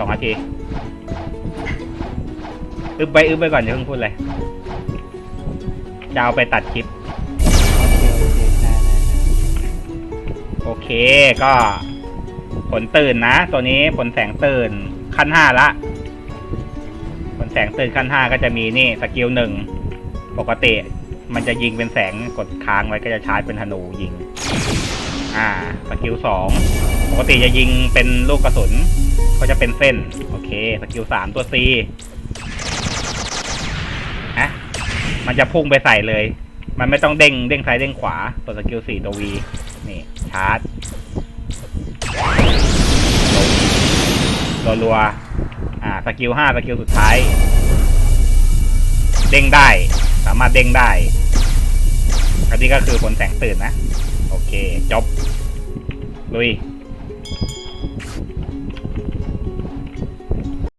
สองนาทีอึบไปอึบไปก่อนอย่าเพิ่งพูดเลยจะเอาไปตัดคลิปโอเคโอเคได้ได้ได้โอเคก็ผลตื่นนะ ตัวนี้ผลแสงตื่นขั้นห้าละ ผลแสงตื่นขั้นห้าก็จะมีนี่สกิลหนึ่งปกติ มันจะยิงเป็นแสงกดค้างไว้ก็จะชาร์จเป็นธนูยิง อ่าสกิลสองปกติจะยิงเป็นลูกกระสุน ก็จะเป็นเส้น โอเค สกิลสามตัว C ฮะมันจะพุ่งไปใส่เลย มันไม่ต้องเด้งเด้งซ้ายเด้งขวา ตัวสกิลสี่ตัว V นี่ชาร์จรัวรัวอ่า สกิลห้าสกิลสุดท้าย เด้งได้ สามารถเด้งได้ อันนี้ก็คือผลแสงตื่นนะ โอเค จบ ลุย